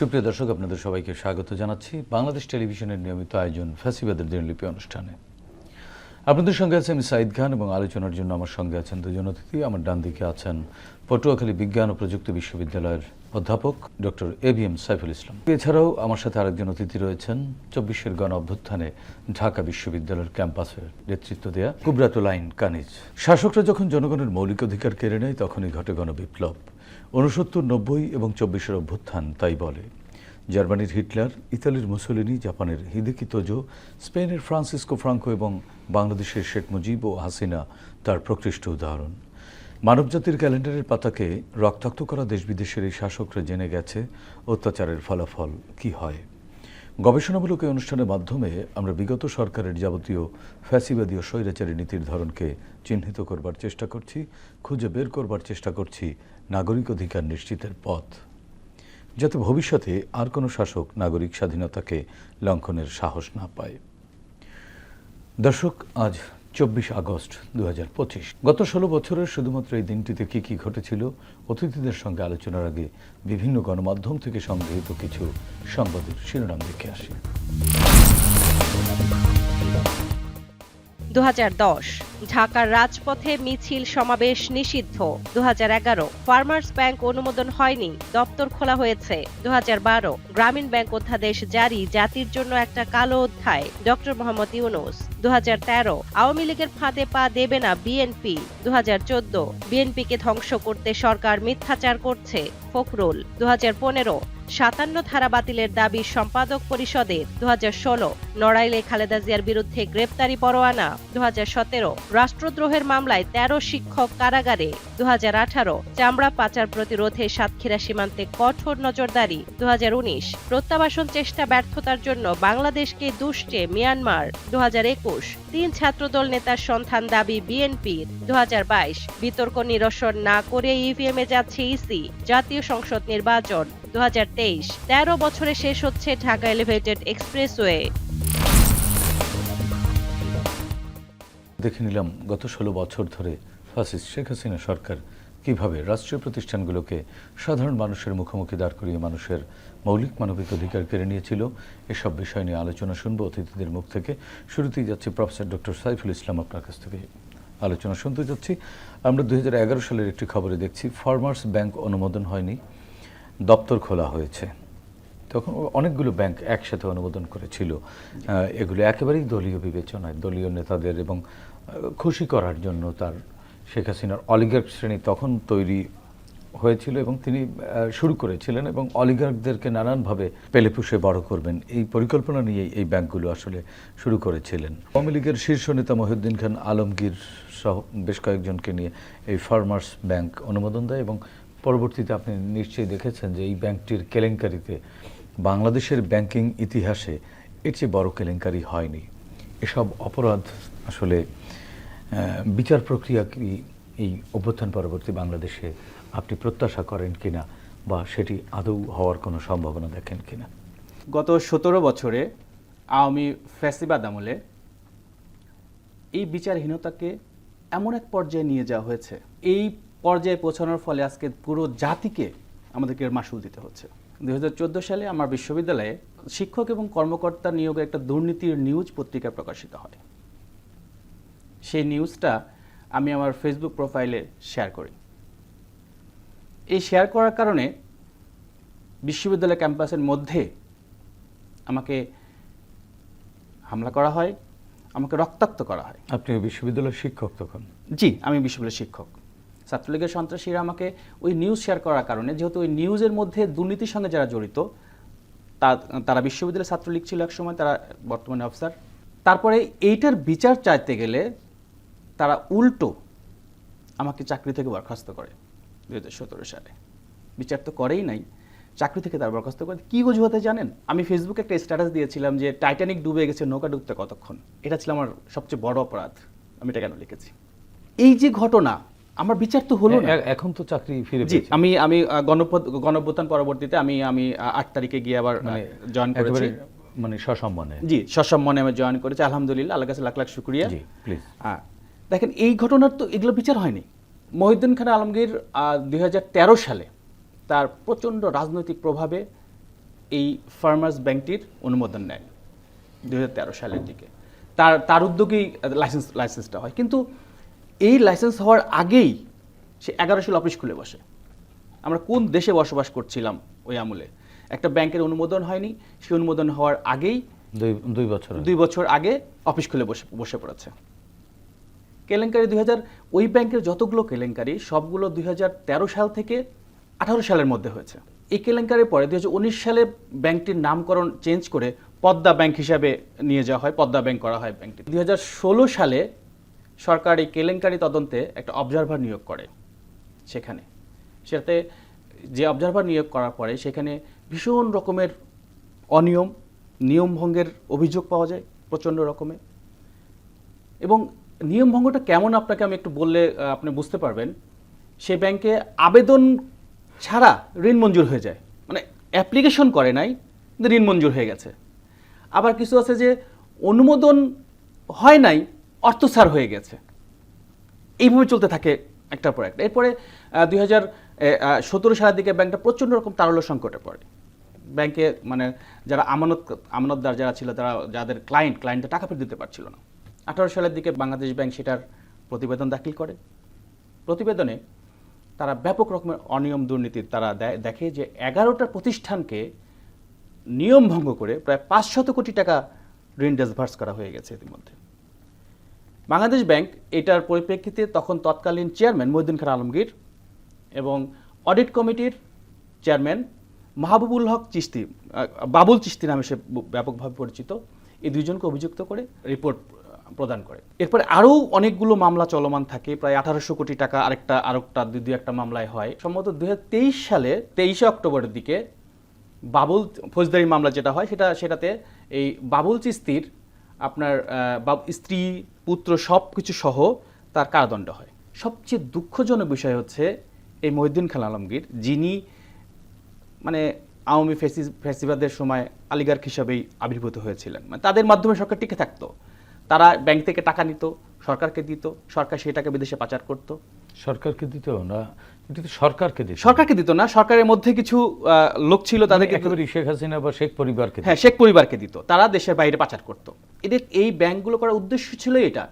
সুপ্রিয় দর্শক, আপনাদের সবাইকে স্বাগত জানাচ্ছি। বাংলাদেশ টেলিভিশনের নিয়মিত আয়োজন ফ্যাসিবাদের দিনলিপি অনুষ্ঠানে। আপনাদের সঙ্গে আছে আমি সাইদ খান এবং আলোচনার জন্য আমার সঙ্গে আছেন দুজন অতিথি। আমার ডান দিকে আছেন পটুয়াখালী বিজ্ঞান ও প্রযুক্তি বিশ্ববিদ্যালয়ের অধ্যাপক doctor A B M Saiful Islam. এছাড়াও আমার সাথে আরেকজন অতিথি রয়েছেন চব্বিশের গণ অভ্যুত্থানে ঢাকা বিশ্ববিদ্যালয়ের ক্যাম্পাসের নেতৃত্ব দেয়া কুবরাতুল আইন কানিজ। শাসকরা যখন জনগণের মৌলিক অধিকার কেড়ে নেয়, তখনই ঘটে গণবিপ্লব। উনসত্তর নব্বই এবং চব্বিশের অভ্যুত্থান, তাই বলে। জার্মানির হিটলার, ইতালির মুসোলিনি, জাপানের হিদেকি তোজো, স্পেনের ফ্রান্সিসকো ফ্রাঙ্কো এবং বাংলাদেশের শেখ মুজিব ও হাসিনা তার প্রকৃষ্ট উদাহরণ। মানবজাতির ক্যালেন্ডারের পাতাকে রক্তাক্ত করা দেশ বিদেশের এই শাসকরা জেনে গেছে অত্যাচারের ফলাফল কি হয়। গবেষণামূলক এই অনুষ্ঠানের মাধ্যমে আমরা বিগত সরকারের যাবতীয় ফ্যাসিবাদী ও স্বৈরাচারী নীতির ধরনকে চিহ্নিত করবার চেষ্টা করছি, খুঁজে বের করবার চেষ্টা করছি নাগরিক অধিকার নিশ্চিতের পথ। যাতে ভবিষ্যতে আর কোনো শাসক নাগরিক স্বাধীনতাকে লঙ্ঘনের সাহস না পায়। দর্শক, আজ চব্বিশ আগস্ট দু হাজার পঁচিশ। গত ষোলো বছরের শুধুমাত্র এই দিনটিতে কি কি ঘটেছিল, অতিথিদের সঙ্গে আলোচনার আগে বিভিন্ন গণমাধ্যম থেকে সংগৃহীত কিছু সংবাদের শিরোনাম দেখে আসি। দুহাজার দশ। ঢাকার রাজপথে মিছিল সমাবেশ নিষিদ্ধ। দুহাজার এগারো। ফার্মার্স ব্যাংক অনুমোদন হয়নি। দপ্তর খোলা হয়েছে। দুহাজার বারো। গ্রামীণ ব্যাংক অধ্যাদেশ জারি জাতির জন্য একটা কালো অধ্যায়। ডক্টর মোহাম্মদ ইউনুস। দু হাজার তেরো। আওয়ামী লীগের ফাঁদে পা দেবে না বিএনপি। দুহাজার চোদ্দ। বিএনপিকে ধ্বংস করতে সরকার মিথ্যাচার করছে ফখরুল। দু হাজার পনেরো। সাতান্ন ধারা বাতিলের দাবি সম্পাদক পরিষদের। দু হাজার ষোলো নড়াইলে খালেদা জিয়ার বিরুদ্ধে গ্রেপ্তারি পরোয়ানা। দু হাজার সতেরো রাষ্ট্রদ্রোহের মামলায় ১৩ শিক্ষক কারাগারে। দু হাজার আঠারো চামড়া পাচার প্রতিরোধে সাতক্ষীরা সীমান্তে কঠোর নজরদারি। দু হাজার উনিশ প্রত্যাবাসন চেষ্টা ব্যর্থতার জন্য বাংলাদেশকে দুষছে মিয়ানমার। দু তিন ছাত্রদল নেতার সন্ধান দাবি বিএনপির। দু হাজার বাইশ বিতর্ক নিরসন না করে ইভিএমে যাচ্ছে ইসি, জাতীয় সংসদ নির্বাচন। দু তেরো বছরে শেষ হচ্ছে ঢাকা এলিভেটেড এক্সপ্রেসওয়ে। দেখে নিলাম গত ষোলো বছর ধরে ফাসিস্ট শেখ হাসিনা সরকার কীভাবে রাষ্ট্রীয় প্রতিষ্ঠানগুলোকে সাধারণ মানুষের মুখোমুখি দাঁড় করিয়ে মানুষের মৌলিক মানবিক অধিকার কেড়ে নিয়েছিল, এসব বিষয় নিয়ে আলোচনা শুনব অতিথিদের মুখ থেকে। শুরুতেই যাচ্ছি প্রফেসর ডক্টর সাইফুল ইসলাম আপনার কাছ থেকে। আলোচনা শুনতে যাচ্ছি। আমরা দুই হাজার এগারো সালের একটি খবরে দেখছি ফার্মার্স ব্যাংক অনুমোদন হয়নি। দপ্তর খোলা হয়েছে। তখন অনেকগুলো ব্যাংক একসাথে অনুমোদন করেছিল। এগুলো একেবারেই দলীয় বিবেচনায়, দলীয় নেতাদের এবং খুশি করার জন্য তার শেখ হাসিনার অলিগার্ক শ্রেণি তখন তৈরি হয়েছিল এবং তিনি শুরু করেছিলেন এবং অলিগার্কদেরকে নানানভাবে পেলে পুষে বড় করবেন। এই পরিকল্পনা নিয়ে এই ব্যাংকগুলো আসলে শুরু করেছিলেন। আওয়ামী লীগের শীর্ষ নেতা মহিউদ্দিন খান আলমগীর সহ বেশ কয়েকজনকে নিয়ে এই ফার্মার্স ব্যাংক অনুমোদন দেয় এবং পরবর্তীতে আপনি নিশ্চয়ই দেখেছেন যে এই ব্যাংকটির কেলেঙ্কারিতে বাংলাদেশের ব্যাংকিং ইতিহাসে এর চেয়ে বড় কেলেঙ্কারি হয়নি। এসব অপরাধ আসলে বিচার প্রক্রিয়া কি এই অভ্যুত্থান পরবর্তী বাংলাদেশে আপনি প্রত্যাশা করেন কিনা বা সেটি আদৌ হওয়ার কোনো সম্ভাবনা দেখেন কিনা? গত সতেরো বছরে আওয়ামী ফ্যাসিবাদ আমলে এই বিচারহীনতাকে এমন এক পর্যায়ে নিয়ে যাওয়া হয়েছে। এই পর্যায়ে পৌঁছানোর ফলে আজকে পুরো জাতিকে আমাদেরকে এর মাসুল দিতে হচ্ছে। দুই হাজার চোদ্দ সালে আমার বিশ্ববিদ্যালয়ে শিক্ষক এবং কর্মকর্তা নিয়োগে একটা দুর্নীতির নিউজ পত্রিকা প্রকাশিত হয়। সেই নিউজটা আমি আমার ফেসবুক প্রোফাইলে শেয়ার করি। এই শেয়ার করার কারণে বিশ্ববিদ্যালয় ক্যাম্পাসের মধ্যে আমাকে হামলা করা হয় আমাকে রক্তাক্ত করা হয়। আপনি বিশ্ববিদ্যালয়ের শিক্ষক তখন? জি আমি বিশ্ববিদ্যালয়ের শিক্ষক। ছাত্রলীগের সন্ত্রাসীরা আমাকে ওই নিউজ শেয়ার করার কারণে, যেহেতু ওই নিউজের মধ্যে দুর্নীতির সঙ্গে যারা জড়িত তারা বিশ্ববিদ্যালয়ের ছাত্রলীগ ছিল এক সময়, তারা বর্তমানে অফিসার তারপরে এইটার বিচার চাইতে গেলে তারা উল্টো আমাকে চাকরি থেকে বরখাস্ত করে দু হাজার সতেরো সালে। বিচার তো করেই নাই, চাকরি থেকে তার বরখাস্ত করে। কি অজুহাতে জানেন? আমি ফেসবুকে একটা স্ট্যাটাস দিয়েছিলাম যে টাইটানিক ডুবে গেছে, নৌকা ডুবতে কতক্ষণ? এটা ছিল আমার সবচেয়ে বড় অপরাধ, আমি এটা কেন লিখেছি? এই যে ঘটনা আমার বিচার তো হলো না। এখন তো চাকরি ফিরে জি। আমি আমি গণপ্রধান পরবর্তীতে আমি আমি আট তারিখে গিয়ে আবার জয়েন করেছি। মানে সসম্মানে। জি সসম্মানে আমি জয়েন করেছি। আলহামদুলিল্লাহ আল্লাহ কাছে লাখ লাখ শুক্রিয়া। জি প্লিজ হ্যাঁ দেখেন এই ঘটনার তো এগুলো বিচার হয়নি। মহিউদ্দিন খান আলমগীর দুই হাজার তেরো সালে তার প্রচণ্ড রাজনৈতিক প্রভাবে এই ফার্মার্স ব্যাংকটির অনুমোদন নেয় দুই হাজার তেরো সালের দিকে। তার তার উদ্যোগেই লাইসেন্স লাইসেন্সটা হয়। কিন্তু এই লাইসেন্স হওয়ার আগেই সে এগারো সাল অফিস খুলে বসে। আমরা কোন দেশে বসবাস করছিলাম ওই আমলে? একটা ব্যাংকের অনুমোদন হয়নি সেই অনুমোদন হওয়ার আগেই দুই দুই বছর দুই বছর আগে অফিস খুলে বসে বসে পড়েছে। কেলেঙ্কারি দুই ওই ব্যাংকের যতগুলো কেলেঙ্কারি সবগুলো দুই হাজার তেরো সাল থেকে আঠারো সালের মধ্যে হয়েছে। এই কেলেঙ্কারির পরে দুই হাজার উনিশ সালে ব্যাংকটির নামকরণ চেঞ্জ করে পদ্মা ব্যাংক হিসাবে নিয়ে যাওয়া হয় পদ্মা ব্যাংক করা হয় ব্যাংকটি দুই হাজার ষোলো সালে সরকার এই কেলেঙ্কারি তদন্তে একটা অবজারভার নিয়োগ করে সেখানে। সেটাতে যে অবজারভার নিয়োগ করার পরে সেখানে ভীষণ রকমের অনিয়ম, নিয়ম ভঙ্গের অভিযোগ পাওয়া যায় প্রচণ্ড রকমের এবং নিয়ম ভঙ্গটা কেমন আপনাকে আমি একটু বললে আপনি বুঝতে পারবেন। সে ব্যাংকে আবেদন ছাড়া ঋণ মঞ্জুর হয়ে যায়। মানে অ্যাপ্লিকেশন করে নাই, কিন্তু ঋণ মঞ্জুর হয়ে গেছে। আবার কিছু আছে যে অনুমোদন হয় নাই অর্থসার হয়ে গেছে। এইভাবে চলতে থাকে একটার পর একটা। এরপরে দুই হাজার সতেরো সালের দিকে ব্যাংকটা প্রচণ্ড রকম তারল্য সংকটে পড়ে। ব্যাংকে মানে যারা আমানত, আমানতদার যারা ছিল, তারা, যাদের ক্লায়েন্ট ক্লায়েন্টদের টাকা ফেরত দিতে পারছিল না। আঠারো সালের দিকে বাংলাদেশ ব্যাংক সেটার প্রতিবেদন দাখিল করে। প্রতিবেদনে তারা ব্যাপক রকমের অনিয়ম দুর্নীতির তারা দেখে যে এগারোটা প্রতিষ্ঠানকে নিয়ম ভঙ্গ করে প্রায় পাঁচশত কোটি টাকা ঋণ ডেসভার্স করা হয়ে গেছে ইতিমধ্যে। বাংলাদেশ ব্যাংক এটার পরিপ্রেক্ষিতে তখন তৎকালীন চেয়ারম্যান মহিউদ্দিন খান আলমগীর এবং অডিট কমিটির চেয়ারম্যান মাহবুবুল হক চিস্তি বাবুল চিস্তি নামে সে ব্যাপকভাবে পরিচিত। এই দুইজনকে অভিযুক্ত করে রিপোর্ট প্রদান করে। এরপরে আরও অনেকগুলো মামলা চলমান থাকে, প্রায় আঠারোশো কোটি টাকা আরেকটা আরেকটা, দুই একটা মামলায় হয়। সম্ভবত দু হাজার তেইশ সালে, তেইশে অক্টোবরের দিকে বাবুল ফৌজদারি মামলা যেটা হয়, সেটা, সেটাতে এই বাবুল চিস্তির আপনার স্ত্রী, পুত্র সব কিছু সহ তার কারাদণ্ড হয়। সবচেয়ে দুঃখজনক বিষয় হচ্ছে এই মহিউদ্দিন খান আলমগীর, যিনি মানে আওয়ামী ফেসি ফেসিবাদের সময় আলিগার্ক হিসাবেই আবির্ভূত হয়েছিলেন। মানে তাদের মাধ্যমে সরকার টিকে থাকতো। তারা ব্যাংক থেকে টাকা নিত, সরকারকে দিত, সরকার সেই টাকা বিদেশে পাচার করতো। সরকারকে দিত না। সরকারকে দিত সরকারকে দিত না। সরকারের মধ্যে কিছু লোক ছিল তাদেরকে একেবারে শেখ হাসিনা বা শেখ পরিবারকে হ্যাঁ শেখ পরিবারকে দিত। তারা দেশের বাইরে পাচার করত। এদের এই ব্যাংকগুলো করার উদ্দেশ্য ছিল এটা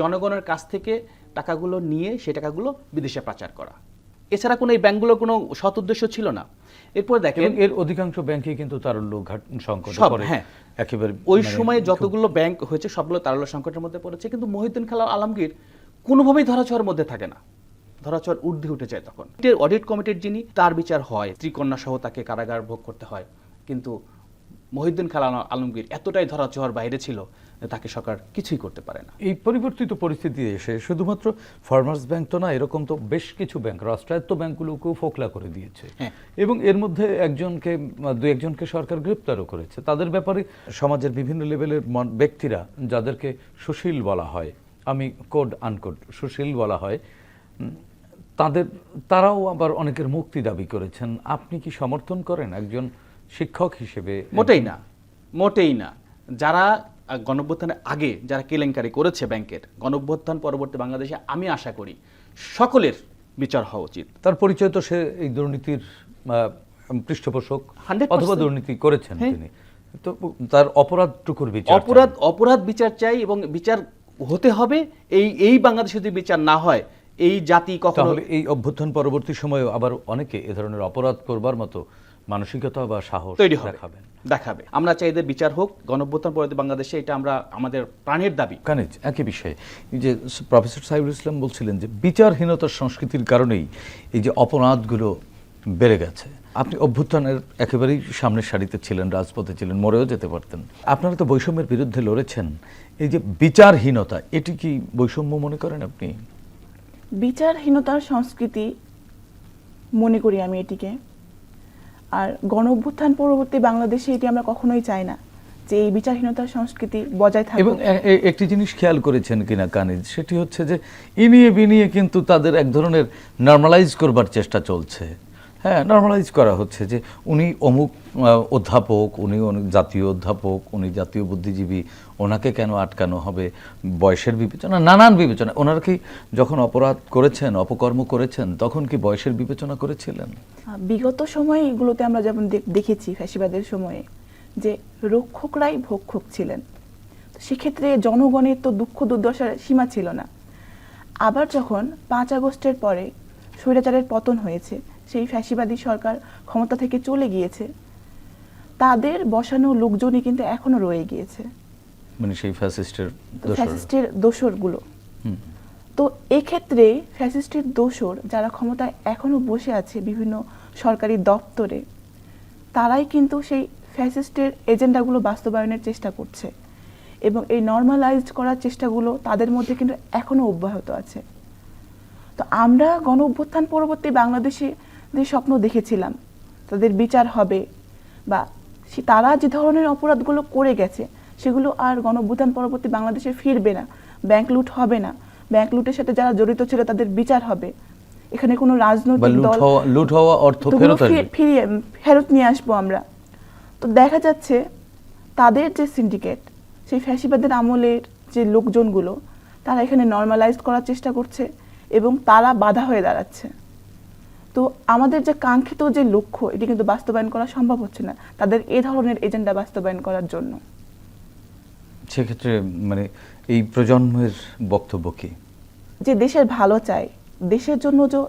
জনগণের কাছ থেকে টাকাগুলো নিয়ে সেই টাকাগুলো বিদেশে পাচার করা। এছাড়া কোনো এই ব্যাংকগুলোর কোনো সৎ উদ্দেশ্য ছিল না। এরপর দেখেন এর অধিকাংশ ব্যাংকে কিন্তু তারল্য ঘাট সংকট সব, হ্যাঁ। একেবারে ওই মানে সময়ে যতগুলো ব্যাংক হয়েছে সবগুলো তারল্য সংকটের মধ্যে পড়েছে। কিন্তু মহিউদ্দিন খালা আলমগীর কোনোভাবেই ধরাছোঁয়ার মধ্যে থাকে না। ধরাছোঁয়ার ঊর্ধ্বে উঠে যায় তখন। অডিট কমিটির যিনি তার বিচার হয়। ত্রিকন্যা সহ তাকে কারাগার ভোগ করতে হয়। কিন্তু মহিউদ্দিন খালা আলমগীর এতটাই ধরাছোঁয়ার বাইরে ছিল যে তাকে সরকার কিছুই করতে পারে না। এই পরিবর্তিত পরিস্থিতি এসে শুধুমাত্র ফার্মার্স ব্যাংক তো না এরকম তো বেশ কিছু ব্যাংক রাষ্ট্রায়ত্ত ব্যাংকগুলোকেও ফোকলা করে দিয়েছে। হ্যাঁ। এবং এর মধ্যে একজনকে দু একজনকে সরকার গ্রেপ্তারও করেছে। তাদের ব্যাপারে সমাজের বিভিন্ন লেভেলের ব্যক্তিরা যাদেরকে সুশীল বলা হয় আমি কোড আনকোড সুশীল বলা হয় তাদের তারাও আবার অনেকের মুক্তি দাবি করেছেন। আপনি কি সমর্থন করেন একজন শিক্ষক হিসেবে? মোটেই না মোটেই না। যারা আহ, গণঅভ্যুত্থানের আগে যারা কেলেঙ্কারি করেছে ব্যাংকের গণঅভ্যুত্থান পরবর্তী বাংলাদেশে আমি আশা করি সকলের বিচার হওয়া উচিত। তার পরিচয় তো সে এই দুর্নীতির পৃষ্ঠপোষক অথবা দুর্নীতি করেছেন হ্যাঁ। তিনি। তো তার অপরাধটুকুর বিচার অপরাধ অপরাধ বিচার চাই এবং বিচার হতে হবে। এই এই বাংলাদেশে যদি বিচার না হয় এই জাতি। কখনো এই অভ্যুত্থান পরবর্তী সময়ে আবার অনেকে এ ধরনের অপরাধ করবার মতো মানসিকতা বা সাহস তৈরি দেখাবেন। দেখাবে। আমরা চাই এদের বিচার হোক গণঅভ্যুত্থান পরবর্তী বাংলাদেশে এটা আমরা আমাদের প্রাণের দাবি। কানিজ একই বিষয়ে যে প্রফেসর সাহিবুল ইসলাম বলছিলেন যে বিচারহীনতার সংস্কৃতির কারণেই এই যে অপরাধগুলো বেড়ে গেছে। আপনি অভ্যুত্থানের একেবারেই সামনের সারিতে ছিলেন রাজপথে ছিলেন মরেও যেতে পারতেন। আপনারা তো বৈষম্যের বিরুদ্ধে লড়েছেন। এই যে বিচারহীনতা এটি কি বৈষম্য মনে করেন আপনি? বিচারহীনতার সংস্কৃতি মনে করি আমি এটিকে। আর গণ অভ্যুত্থান পরবর্তী বাংলাদেশে এটি আমরা কখনোই চাই না, যে এই বিচারহীনতার সংস্কৃতি বজায় এবং থাকুক এ- এ- একটি জিনিস খেয়াল করেছেন কিনা কানিজ, সেটি হচ্ছে যে ইনিয়ে বিনিয়ে কিন্তু তাদের এক ধরনের নর্মালাইজ করবার চেষ্টা চলছে। হ্যাঁ নর্মালাইজ করা হচ্ছে যে উনি অমুক অধ্যাপক, উনি অনেক জাতীয় অধ্যাপক, উনি জাতীয় বুদ্ধিজীবী, ওনাকে কেন আটকানো হবে? বয়সের বিবেচনা, নানান বিবেচনা। ওনারা কি যখন অপরাধ করেছেন, অপকর্ম করেছেন, তখন কি বয়সের বিবেচনা করেছিলেন? বিগত সময়ে এগুলোতে আমরা যেমন দেখ- দেখেছি ফ্যাসিবাদের সময়ে যে রক্ষকরাই ভক্ষক ছিলেন। সেক্ষেত্রে জনগণের তো দুঃখ দুর্দশার সীমা ছিল না। আবার যখন পাঁচ আগস্টের পরে স্বৈরাচারের পতন হয়েছে সেই ফ্যাসিবাদী সরকার ক্ষমতা থেকে চলে গিয়েছে। তাদের বসানো লোকজনই কিন্তু এখনও রয়ে গিয়েছে। মানে সেই ফ্যাসিস্টের ফ্যাসিস্টের দোসরগুলো। তো এক্ষেত্রে ফ্যাসিস্টের দোসর যারা ক্ষমতায় এখনও বসে আছে বিভিন্ন সরকারি দপ্তরে তারাই কিন্তু সেই ফ্যাসিস্টের এজেন্ডাগুলো বাস্তবায়নের চেষ্টা করছে। এবং এই নর্মালাইজড করার চেষ্টাগুলো তাদের মধ্যে কিন্তু এখনও অব্যাহত আছে। তো আমরা গণ অভ্যুত্থান পরবর্তী বাংলাদেশে যে স্বপ্ন দেখেছিলাম তাদের বিচার হবে বা তারা যে ধরনের অপরাধগুলো করে গেছে সেগুলো আর গণ অভ্যুত্থান পরবর্তী বাংলাদেশে ফিরবে না ব্যাংক লুট হবে না। ব্যাংক লুটের সাথে যারা জড়িত ছিল তাদের বিচার হবে। এখানে কোনো রাজনৈতিক দল লুট হওয়া অর্থ ফেরত ফিরিয়ে ফেরত নিয়ে আসব আমরা। তো দেখা যাচ্ছে তাদের যে সিন্ডিকেট সেই ফ্যাসিবাদের আমলের যে লোকজনগুলো তারা এখানে নর্মালাইজ করার চেষ্টা করছে এবং তারা বাধা হয়ে দাঁড়াচ্ছে। তো আমাদের যে কাঙ্ক্ষিত যে লক্ষ্য এটি কিন্তু বাস্তবায়ন করা সম্ভব হচ্ছে না। তাদের এ ধরনের এজেন্ডা বাস্তবায়ন করার জন্য। সেক্ষেত্রে মানে এই প্রজন্মের বক্তব্য কি? যে দেশের ভালো চায় দেশের জন্য যে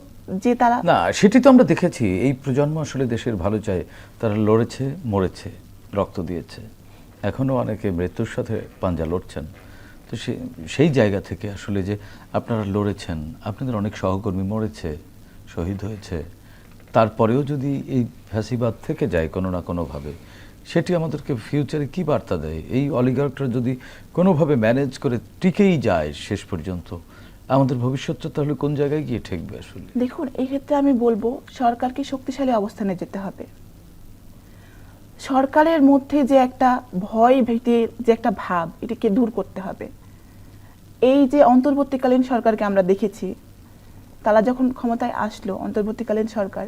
যে তারা না সেটি তো আমরা দেখেছি। এই প্রজন্ম আসলে দেশের ভালো চায়। তারা লড়েছে মরেছে রক্ত দিয়েছে। এখনও অনেকে মৃত্যুর সাথে পাঞ্জা লড়ছেন। তো সেই জায়গা থেকে আসলে যে আপনারা লড়েছেন আপনাদের অনেক সহকর্মী মরেছে। শহীদ হয়েছে, তারপরেও যদি এই ফ্যাসিবাদ থেকে যায় কোনো না কোনোভাবে, সেটি আমাদেরকে ফিউচারে কি বার্তা দেয়? এই অলিগার্করা যদি কোনোভাবে ম্যানেজ করে টিকেই যায় শেষ পর্যন্ত, আমাদের ভবিষ্যৎটা তাহলে কোন জায়গায় গিয়ে ঠেকবে আসলে? দেখুন, এই ক্ষেত্রে আমি বলব, সরকারকে শক্তিশালী অবস্থানে যেতে হবে। সরকারের মধ্যে যে একটা ভয় ভীতির যে একটা ভাব, এটাকে দূর করতে হবে। এই যে অন্তর্বর্তীকালীন সরকারকে আমরা দেখেছি তারা যখন ক্ষমতায় আসলো অন্তর্বর্তীকালীন সরকার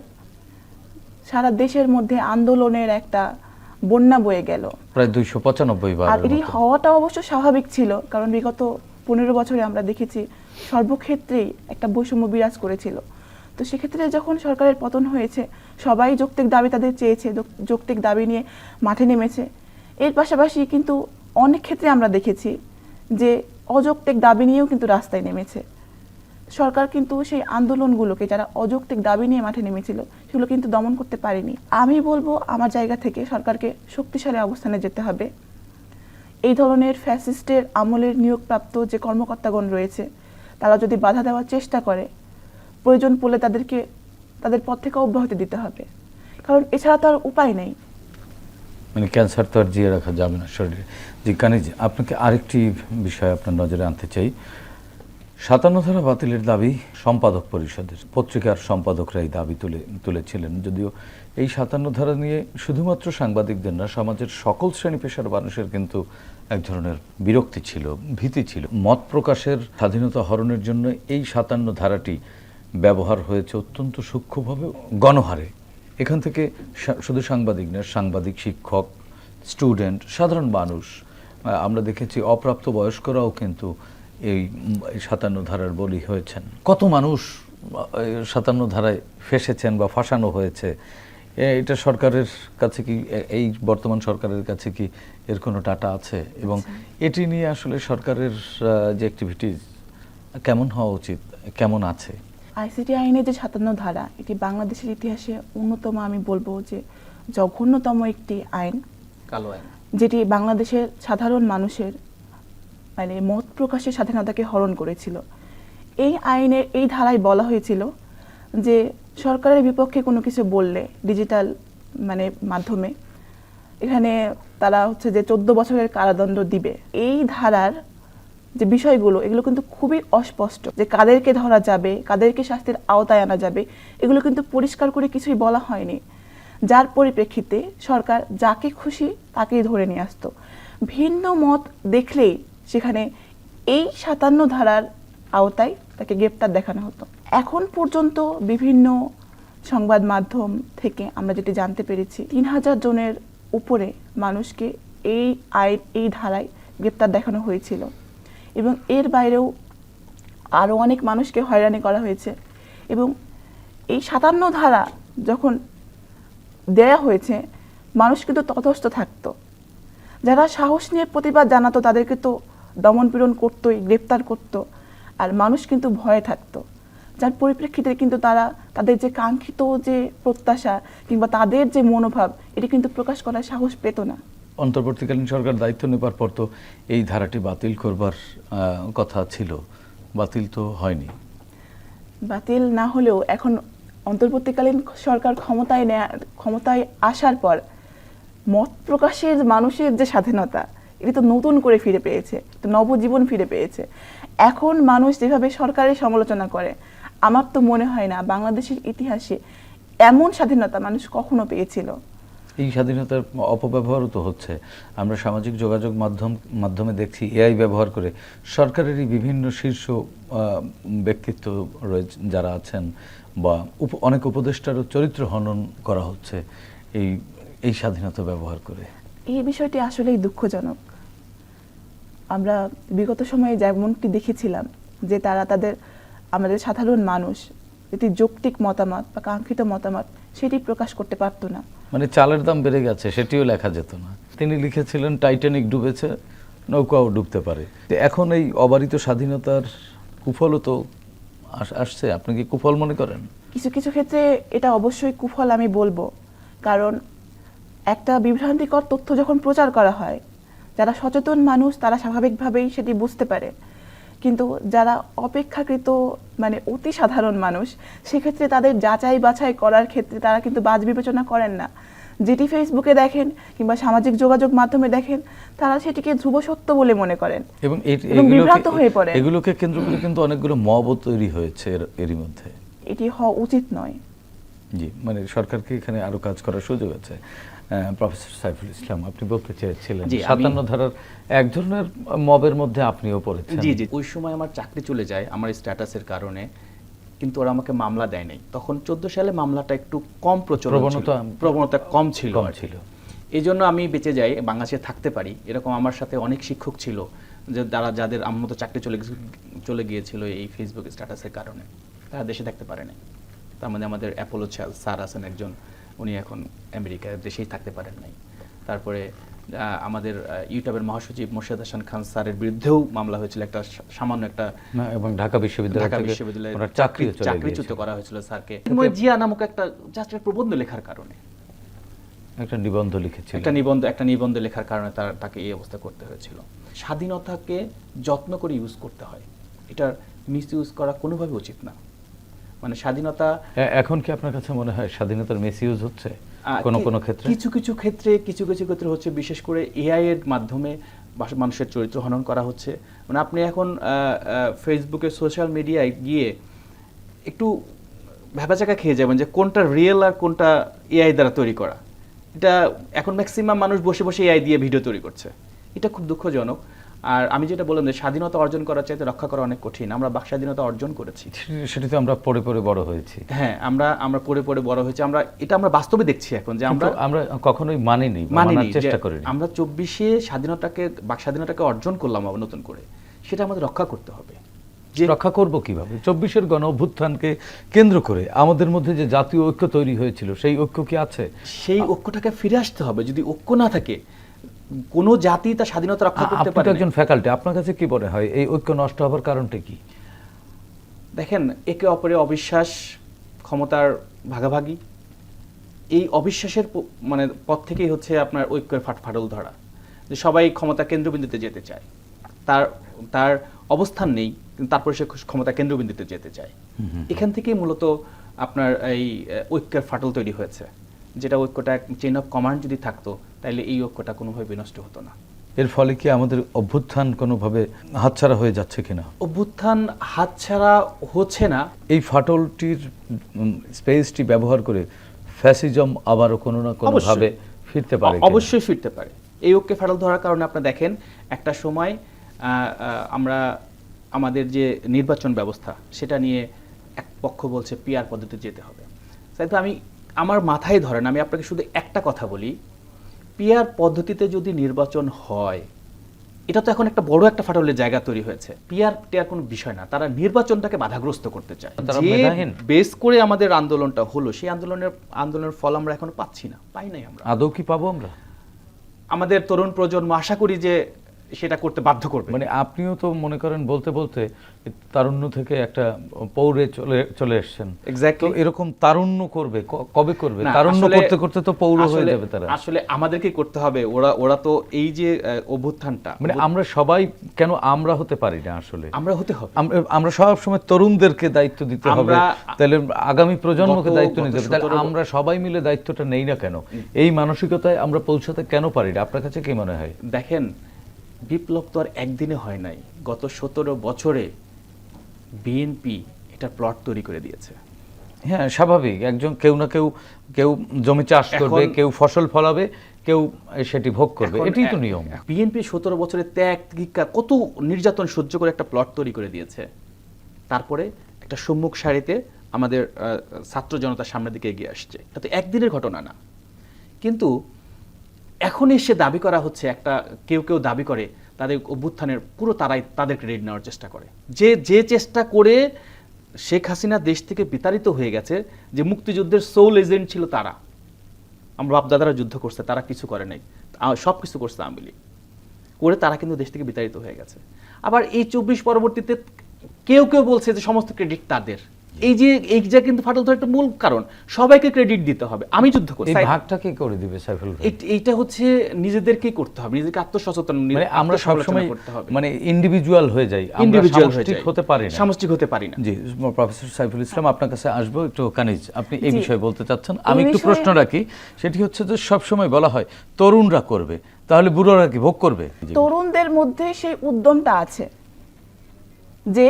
সারা দেশের মধ্যে আন্দোলনের একটা বন্যা বয়ে গেল। প্রায় দুইশো পঁচানব্বই আর এটি হওয়াটা অবশ্য স্বাভাবিক ছিল কারণ বিগত পনেরো বছরে আমরা দেখেছি সর্বক্ষেত্রেই একটা বৈষম্য বিরাজ করেছিল। তো সেক্ষেত্রে যখন সরকারের পতন হয়েছে সবাই যৌক্তিক দাবি তাদের চেয়েছে যৌক্তিক দাবি নিয়ে মাঠে নেমেছে। এর পাশাপাশি কিন্তু অনেক ক্ষেত্রে আমরা দেখেছি যে অযৌক্তিক দাবি নিয়েও কিন্তু রাস্তায় নেমেছে। সরকার কিন্তু সেই আন্দোলনগুলোকে, যারা অযৌক্তিক দাবি নিয়ে মাঠে নেমেছিল, সেগুলো কিন্তু দমন করতে পারেনি। আমি বলব, আমার জায়গা থেকে সরকারকে শক্তিশালী অবস্থানে যেতে হবে। এই ধরনের ফ্যাসিস্টের আমলের নিয়োগপ্রাপ্ত যে কর্মকর্তাগণ রয়েছে, তারা যদি বাধা দেওয়ার চেষ্টা করে, প্রয়োজন পড়লে তাদেরকে, তাদের পথ থেকে অব্যাহতি দিতে হবে। কারণ এছাড়া তো আর উপায় নেই। মানে ক্যান্সার তো আর জিয়ে রাখা যাবে না শরীরে। জি, কানিজ, আপনাকে আরেকটি বিষয় আপনার নজরে আনতে চাই। সাতান্ন ধারা বাতিলের দাবি সম্পাদক পরিষদের। পত্রিকার সম্পাদকরা এই দাবি তুলে, তুলেছিলেন। যদিও এই সাতান্ন ধারা নিয়ে শুধুমাত্র সাংবাদিকদের না, সমাজের সকল শ্রেণি পেশার মানুষের কিন্তু এক ধরনের বিরক্তি ছিল, ভীতি ছিল। মত প্রকাশের স্বাধীনতা হরণের জন্য এই সাতান্ন ধারাটি ব্যবহার হয়েছে অত্যন্ত সূক্ষ্মভাবে গণহারে। এখান থেকে শুধু সাংবাদিক না, সাংবাদিক, শিক্ষক, স্টুডেন্ট, সাধারণ মানুষ আমরা দেখেছি অপ্রাপ্ত বয়স্করাও কিন্তু এই সাতান্ন ধারার বলি হয়েছেন। কত মানুষ সাতান্ন ধারায় ফেসেছেন বা ফাঁসানো হয়েছে? এটা সরকারের কাছে কি এই বর্তমান সরকারের কাছে কি এর কোনো ডাটা আছে? এবং এটি নিয়ে আসলে সরকারের যে অ্যাক্টিভিটিস কেমন হওয়া উচিত? কেমন আছে? আইসিটি আইনের যে সাতান্ন ধারা এটি বাংলাদেশের ইতিহাসে অন্যতম আমি বলব যে জঘন্যতম একটি আইন। কালো আইন। যেটি বাংলাদেশের সাধারণ মানুষের মানে মত প্রকাশের স্বাধীনতাকে হরণ করেছিল। এই আইনের এই ধারায় বলা হয়েছিল যে সরকারের বিপক্ষে কোনো কিছু বললে ডিজিটাল মানে মাধ্যমে এখানে তারা হচ্ছে যে চোদ্দ বছরের কারাদণ্ড দিবে। এই ধারার যে বিষয়গুলো, এগুলো কিন্তু খুবই অস্পষ্ট যে কাদেরকে ধরা যাবে, কাদেরকে শাস্তির আওতায় আনা যাবে, এগুলো কিন্তু পরিষ্কার করে কিছুই বলা হয়নি। যার পরিপ্রেক্ষিতে সরকার যাকে খুশি তাকেই ধরে নিয়ে আসতো। ভিন্ন মত দেখলেই সেখানে এই সাতান্ন ধারার আওতায় তাকে গ্রেপ্তার দেখানো হতো। এখন পর্যন্ত বিভিন্ন সংবাদ মাধ্যম থেকে আমরা যেটি জানতে পেরেছি, তিন হাজার জনের উপরে মানুষকে এই আইন, এই ধারায় গ্রেপ্তার দেখানো হয়েছিল। এবং এর বাইরেও আরও অনেক মানুষকে হয়রানি করা হয়েছে। এবং এই সাতান্ন ধারা যখন দেয়া হয়েছে, মানুষ কিন্তু তথস্থ থাকতো। যারা সাহস নিয়ে প্রতিবাদ জানাতো, তাদেরকে তো দমনপীড়ন করতোই গ্রেপ্তার করতো আর মানুষ কিন্তু ভয়ে থাকতো। যার পরিপ্রেক্ষিতে কিন্তু তারা তাদের যে কাঙ্ক্ষিত যে প্রত্যাশা কিংবা তাদের যে মনোভাব এটি কিন্তু প্রকাশ করার সাহস পেত না। অন্তর্বর্তীকালীন সরকার দায়িত্ব নেবার পর তো এই ধারাটি বাতিল করবার কথা ছিল। বাতিল তো হয়নি। বাতিল না হলেও এখন অন্তর্বর্তীকালীন সরকার ক্ষমতায় নেয়া ক্ষমতায় আসার পর মত প্রকাশের মানুষের যে স্বাধীনতা এটি তো নতুন করে ফিরে পেয়েছে তো নবজীবন ফিরে পেয়েছে। এখন মানুষ যেভাবে সরকারের সমালোচনা করে আমার তো মনে হয় না বাংলাদেশের ইতিহাসে এমন স্বাধীনতা মানুষ কখনো পেয়েছিল। এই স্বাধীনতার অপব্যবহারও তো হচ্ছে। আমরা সামাজিক যোগাযোগ মাধ্যম মাধ্যমে দেখছি এআই ব্যবহার করে সরকারেরই বিভিন্ন শীর্ষ ব্যক্তিত্ব রয়েছে যারা আছেন বা অনেক উপদেষ্টারও চরিত্র হনন করা হচ্ছে এই এই স্বাধীনতা ব্যবহার করে। এই বিষয়টি আসলেই দুঃখজনক। আমরা বিগত সময়ে যেমনটি দেখেছিলাম যে তারা তাদের আমাদের সাধারণ মানুষ এটি যৌক্তিক মতামত বা কাঙ্ক্ষিত মতামত সেটি প্রকাশ করতে পারতো না। মানে চালের দাম বেড়ে গেছে সেটিও লেখা যেত না। তিনি লিখেছিলেন টাইটানিক ডুবেছে নৌকাও ডুবতে পারে। এখন এই অবারিত স্বাধীনতার কুফলও তো আসছে। আপনি কি কুফল মনে করেন? কিছু কিছু ক্ষেত্রে এটা অবশ্যই কুফল আমি বলব। কারণ একটা বিভ্রান্তিকর তথ্য যখন প্রচার করা হয় যারা সচেতন মানুষ তারা স্বাভাবিকভাবেই সেটি বুঝতে পারে। কিন্তু যারা অপেক্ষাকৃত মানে অতি সাধারণ মানুষ সেক্ষেত্রে তাদের যাচাই বাছাই করার ক্ষেত্রে তারা কিন্তু বাজ বিবেচনা করেন না। যেটি ফেসবুকে দেখেন কিংবা সামাজিক যোগাযোগ মাধ্যমে দেখেন তারা সেটিকে ধ্রুব সত্য বলে মনে করেন এবং বিভ্রান্ত হয়ে পড়েন। এগুলোকে কেন্দ্র করে কিন্তু অনেকগুলো মবও তৈরি হয়েছে এরই মধ্যে। এটি হওয়া উচিত নয়। জি মানে সরকারকে এখানে আরও কাজ করার সুযোগ আছে। প্রফেসর সাইফুল ইসলাম আপনি বলতে চেয়েছিলেন সাতান্ন ধারার এক ধরনের মবের মধ্যে আপনিও পড়েছেন। জি জি ওই সময় আমার চাকরি চলে যায় আমার স্ট্যাটাসের কারণে কিন্তু ওরা আমাকে মামলা দেয় নাই। তখন চোদ্দ সালে মামলাটা একটু কম প্রচলন প্রবণতা- প্রবণতা কম ছিল কম ছিল। এই জন্য আমি বেঁচে যাই বাংলাদেশে থাকতে পারি। এরকম আমার সাথে অনেক শিক্ষক ছিল যে যারা যাদের আমার মতো চাকরি চলে চলে গিয়েছিল এই ফেসবুক স্ট্যাটাসের কারণে। তারা দেশে থাকতে পারে নাই। তার মধ্যে আমাদের অ্যাপোলো স্যার আছেন একজন উনি এখন আমেরিকায় দেশেই থাকতে পারেন নাই। তারপরে আমাদের ইউটিউবের মহাসচিব মোর্শেদ হাসান খান স্যারের বিরুদ্ধেও মামলা হয়েছিল একটা সামান্য একটা এবং ঢাকা বিশ্ববিদ্যালয় ঢাকা থেকে বিশ্ববিদ্যালয়ে ওনার চাকরিচ্যুত করা হয়েছিল স্যারকে। জিয়া নামক একটা জাস্ট প্রবন্ধ লেখার কারণে। একটা নিবন্ধ লিখেছিল। একটা নিবন্ধ একটা নিবন্ধ লেখার কারণে তার তাকে এই অবস্থা করতে হয়েছিল। স্বাধীনতাকে যত্ন করে ইউজ করতে হয়। এটার মিস ইউজ করা কোনোভাবে উচিত না। মানে স্বাধীনতা এখন কি আপনার কাছে মনে হয় স্বাধীনতার মিস ইউজ হচ্ছে কোনো কোনো ক্ষেত্রে? কিছু কিছু ক্ষেত্রে কিছু কিছু ক্ষেত্রে হচ্ছে বিশেষ করে এআই এর মাধ্যমে মানুষের চরিত্র হনন করা হচ্ছে। মানে আপনি এখন ফেসবুকে সোশ্যাল মিডিয়ায় গিয়ে একটু ভেবাচাকা খেয়ে যাবেন যে কোনটা রিয়েল আর কোনটা এআই দ্বারা তৈরি করা। এটা এখন ম্যাক্সিমাম মানুষ বসে বসে এআই দিয়ে ভিডিও তৈরি করছে। এটা খুব দুঃখজনক। আর আমি যেটা বললাম যে স্বাধীনতা অর্জন করার চাইতে রক্ষা করা অনেক কঠিন। আমরা বাক স্বাধীনতা অর্জন করেছি। সেটি- তো আমরা পড়ে পড়ে বড় হয়েছি। হ্যাঁ আমরা আমরা পড়ে পড়ে বড় হয়েছে। আমরা এটা আমরা বাস্তবে দেখছি এখন যে আমরা আমরা কখনোই মানিনি মানিনি চেষ্টা করিনি। আমরা চব্বিশে স্বাধীনতাকে বাক স্বাধীনতাকে অর্জন করলাম আবার নতুন করে। সেটা আমাদের রক্ষা করতে হবে। যে রক্ষা করব কীভাবে? চব্বিশের গণ অভ্যুত্থানকে কেন্দ্র করে আমাদের মধ্যে যে জাতীয় ঐক্য তৈরি হয়েছিল সেই ঐক্য কি আছে? সেই ঐক্যটাকে ফিরে আসতে হবে। যদি ঐক্য না থাকে কোনো জাতি তার স্বাধীনতা রক্ষা করতে পারে একজন ফ্যাকাল্টি আপনার কাছে কি মনে হয়? এই ঐক্য নষ্ট হবার কারণটা কি? দেখেন একে অপরে অবিশ্বাস ক্ষমতার ভাগাভাগি এই অবিশ্বাসের মানে পথ থেকেই হচ্ছে আপনার ঐক্যের ফাট ফাটল ধরা। যে সবাই ক্ষমতা কেন্দ্রবিন্দুতে যেতে চায়। তার তার অবস্থান নেই তারপরে সে ক্ষমতা কেন্দ্রবিন্দুতে যেতে চায়। এখান থেকেই মূলত আপনার এই ঐক্যের ফাটল তৈরি হয়েছে। যেটা ঐক্যটা চেন অফ কমান্ড যদি থাকতো তাহলে এই ঐক্যটা কোনোভাবে বিনষ্ট হতো না। এর ফলে কি আমাদের অভ্যুত্থান কোনোভাবে হাতছাড়া হয়ে যাচ্ছে কিনা? অভ্যুত্থান হাতছাড়া হচ্ছে না। এই ফাটলটির স্পেসটি ব্যবহার করে ফ্যাসিজম আবারও কোনো না কোনো অবশ্যই। ভাবে ফিরতে পারে অবশ্যই ফিরতে পারে। এই ঐক্যে ফাটল ধরার কারণে আপনি দেখেন একটা সময় আমরা আমাদের যে নির্বাচন ব্যবস্থা সেটা নিয়ে এক পক্ষ বলছে পিআর পদ্ধতি যেতে হবে। সাইদ ভাই, আমি আমার মাথায় ধরেন আমি আপনাকে শুধু একটা কথা বলি পিয়ার পদ্ধতিতে যদি নির্বাচন হয় এটা তো এখন একটা বড় একটা ফাটলের জায়গা তৈরি হয়েছে। পিয়ার টিয়ার কোনো বিষয় না তারা নির্বাচনটাকে বাধাগ্রস্ত করতে চায় বেস করে আমাদের আন্দোলনটা হলো সেই আন্দোলনের আন্দোলনের ফল আমরা এখনও পাচ্ছি না পাই নাই আমরা। আদৌ কি পাবো আমরা? আমাদের তরুণ প্রজন্ম আশা করি যে সেটা করতে বাধ্য করবে। মানে আপনিও তো মনে করেন বলতে বলতে তারুণ্য থেকে একটা পৌরে চলে চলে এসছেন. তো এরকম তারুণ্য করবে কবে করবে? তারুণ্য করতে করতে তো পৌর হয়ে যাবে তারা। আসলে আমাদেরকে করতে হবে। ওরা ওরা তো এই যে অভ্যুত্থানটা মানে আমরা সবাই কেন আমরা হতে পারি না আসলে? আমরা হতে হবে। আম- আমরা সব সময় তরুণদেরকে দায়িত্ব দিতে হবে। তাহলে আগামী প্রজন্মকে দায়িত্ব নিতে হবে। তাহলে আমরা সবাই মিলে দায়িত্বটা নেই না কেন? এই মানসিকতায় আমরা পৌঁছাতে কেন পারি না? আপনার কাছে কি মনে হয়? দেখেন বিপ্লব তো আর একদিনে হয় নাই। গত সতেরো বছরে বিএনপি এটা প্লট তৈরি করে দিয়েছে। হ্যাঁ স্বাভাবিক। একজন কেউ না কেউ কেউ জমি চাষ করবে কেউ ফসল ফলাবে কেউ সেটি ভোগ করবে। এটাই তো নিয়ম। বিএনপি সতেরো বছরে ত্যাগ কত নির্যাতন সহ্য করে একটা প্লট তৈরি করে দিয়েছে। তারপরে একটা সম্মুখ সারিতে আমাদের ছাত্র জনতার সামনের দিকে এগিয়ে আসছে। এটা তো একদিনের ঘটনা না। কিন্তু এখন এসে দাবি করা হচ্ছে, একটা কেউ কেউ দাবি করে, তাদের অভ্যুত্থানের পুরো তারাই তাদের ক্রেডিট নেওয়ার চেষ্টা করে। যে যে চেষ্টা করে শেখ হাসিনা দেশ থেকে বিতাড়িত হয়ে গেছে, যে মুক্তিযুদ্ধের সোল এজেন্ট ছিল তারা, আমরা বাপদাদারা যুদ্ধ করছে, তারা কিছু করে নাই সব কিছু করছে আওয়ামী লীগ, করে তারা কিন্তু দেশ থেকে বিতাড়িত হয়ে গেছে। আবার এই চব্বিশ পরবর্তীতে কেউ কেউ বলছে যে সমস্ত ক্রেডিট তাদের। এই যে এই যে কিন্তু ফাটল ধরে একটা মূল কারণ সবাইকে ক্রেডিট দিতে হবে। আমি যুদ্ধ এই ভাগটা কে করে দিবে সাইফুল এইটা হচ্ছে নিজেদেরকেই করতে হবে নিজেদেরকে আত্মসচেতন মানে আমরা করতে হবে। মানে ইন্ডিভিজুয়াল হয়ে যাই আমরা ইন্ডিভিজুয়াল সামষ্টিক হতে পারি না। সামষ্টিক হতে পারি না। জি প্রফেসর সাইফুল ইসলাম আপনার কাছে আসব একটু কানিজ আপনি এই। বিষয়ে বলতে চাচ্ছেন। আমি একটু প্রশ্ন রাখি সেটি হচ্ছে যে সবসময় বলা হয় তরুণরা করবে তাহলে বুড়োরা কি ভোগ করবে? তরুণদের মধ্যে সেই উদ্যমটা আছে যে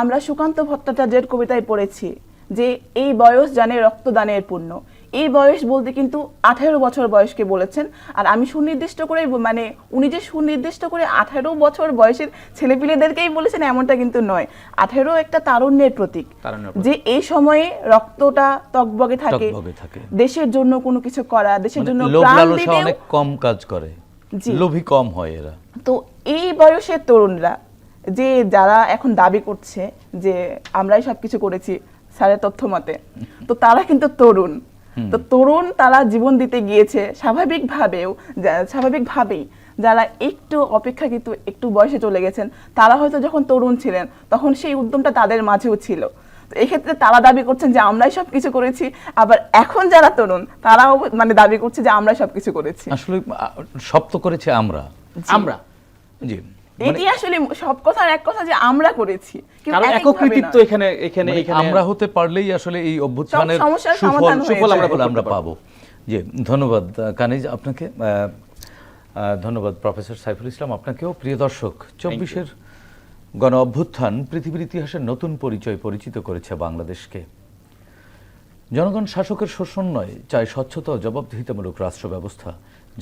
আমরা সুকান্ত ভট্টাচার্যের কবিতায় পড়েছি যে এই বয়স জানে রক্তদানের পূর্ণ এই বয়স বলতে কিন্তু আঠেরো বছর বয়সকে বলেছেন। আর আমি সুনির্দিষ্ট করে মানে উনি যে সুনির্দিষ্ট করে আঠেরো বছর বয়সের ছেলেপিলেদেরকেই বলেছেন এমনটা কিন্তু নয়। আঠেরো একটা তারুণ্যের প্রতীক। যে এই সময়ে রক্তটা তকবগে থাকে দেশের জন্য কোনো কিছু করা দেশের মানে জন্য অনেক কম কাজ করে। লোভী কম হয় এরা। তো এই বয়সের তরুণরা যে যারা এখন দাবি করছে যে আমরাই সবকিছু করেছি স্যারের তথ্য মতে তো তারা কিন্তু তরুণ। তো তরুণ তারা জীবন দিতে গিয়েছে স্বাভাবিকভাবেও স্বাভাবিকভাবেই যারা একটু অপেক্ষাকৃত একটু বয়সে চলে গেছেন তারা হয়তো যখন তরুণ ছিলেন তখন সেই উদ্যমটা তাদের মাঝেও ছিল। তো এক্ষেত্রে তারা দাবি করছেন যে আমরাই সবকিছু করেছি আবার এখন যারা তরুণ তারাও মানে দাবি করছে যে আমরাই সবকিছু করেছি। আসলে সব তো করেছে আমরা। আমরা। জি। এটি আসলে সব কথার এক কথা যে আমরা করেছি কারণ একক কৃতিত্ব। এখানে এখানে মানে এখানে আমরা হতে পারলেই আসলে এই অভ্যুত্থানের সুফল সুফল আমরা আমরা পাবো। জি ধন্যবাদ কানিজ আপনাকে ধন্যবাদ প্রফেসর সাইফুল ইসলাম। আপনাকেও প্রিয় দর্শক চব্বিশের গণ অভ্যুত্থান পৃথিবীর ইতিহাসের নতুন পরিচয় পরিচিত করেছে বাংলাদেশকে। জনগণ শাসকের শোষণ নয় চায় স্বচ্ছতা ও জবাবদিহিতামূলক রাষ্ট্র ব্যবস্থা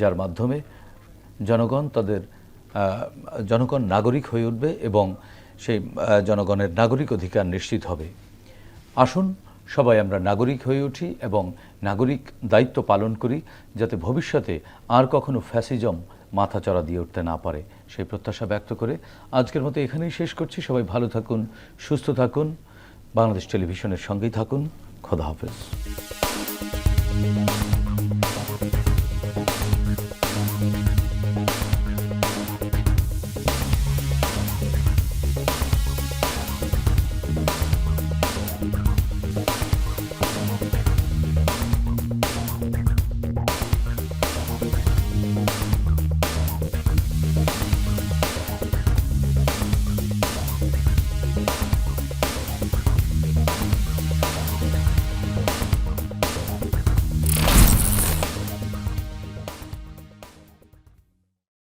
যার মাধ্যমে জনগণ তাদের জনগণ নাগরিক হয়ে উঠবে এবং সেই জনগণের নাগরিক অধিকার নিশ্চিত হবে। আসুন সবাই আমরা নাগরিক হয়ে উঠি এবং নাগরিক দায়িত্ব পালন করি যাতে ভবিষ্যতে আর কখনো ফ্যাসিজম মাথাচড়া দিয়ে উঠতে না পারে। সেই প্রত্যাশা ব্যক্ত করে আজকের মতো এখানেই শেষ করছি। সবাই ভালো থাকুন, সুস্থ থাকুন। বাংলাদেশ টেলিভিশনের সঙ্গেই থাকুন। খোদা হাফেজ।